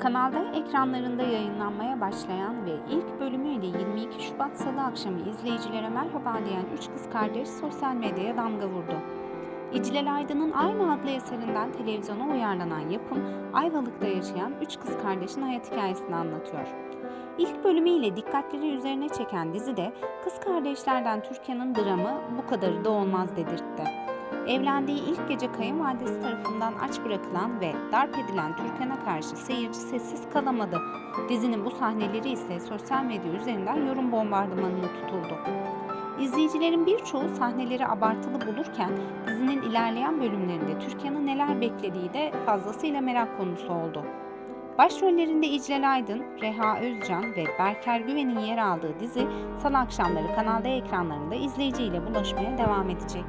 Kanalda ekranlarında yayınlanmaya başlayan ve ilk bölümüyle 22 Şubat Salı akşamı izleyicilere merhaba diyen üç kız kardeş sosyal medyaya damga vurdu. İclal Aydın'ın aynı adlı eserinden televizyona uyarlanan yapım, Ayvalık'ta yaşayan üç kız kardeşin hayat hikayesini anlatıyor. İlk bölümüyle dikkatleri üzerine çeken dizide kız kardeşlerden Türkan'ın dramı bu kadarı da olmaz dedirtti. Evlendiği ilk gece kayınvalidesi tarafından aç bırakılan ve darp edilen Türkan'a karşı seyirci sessiz kalamadı. Dizinin bu sahneleri ise sosyal medya üzerinden yorum bombardımanına tutuldu. İzleyicilerin birçoğu sahneleri abartılı bulurken dizinin ilerleyen bölümlerinde Türkan'ı neler beklediği de fazlasıyla merak konusu oldu. Başrollerinde İclal Aydın, Reha Özcan ve Berker Güven'in yer aldığı dizi salı akşamları Kanal D ekranlarında izleyiciyle bulaşmaya devam edecek.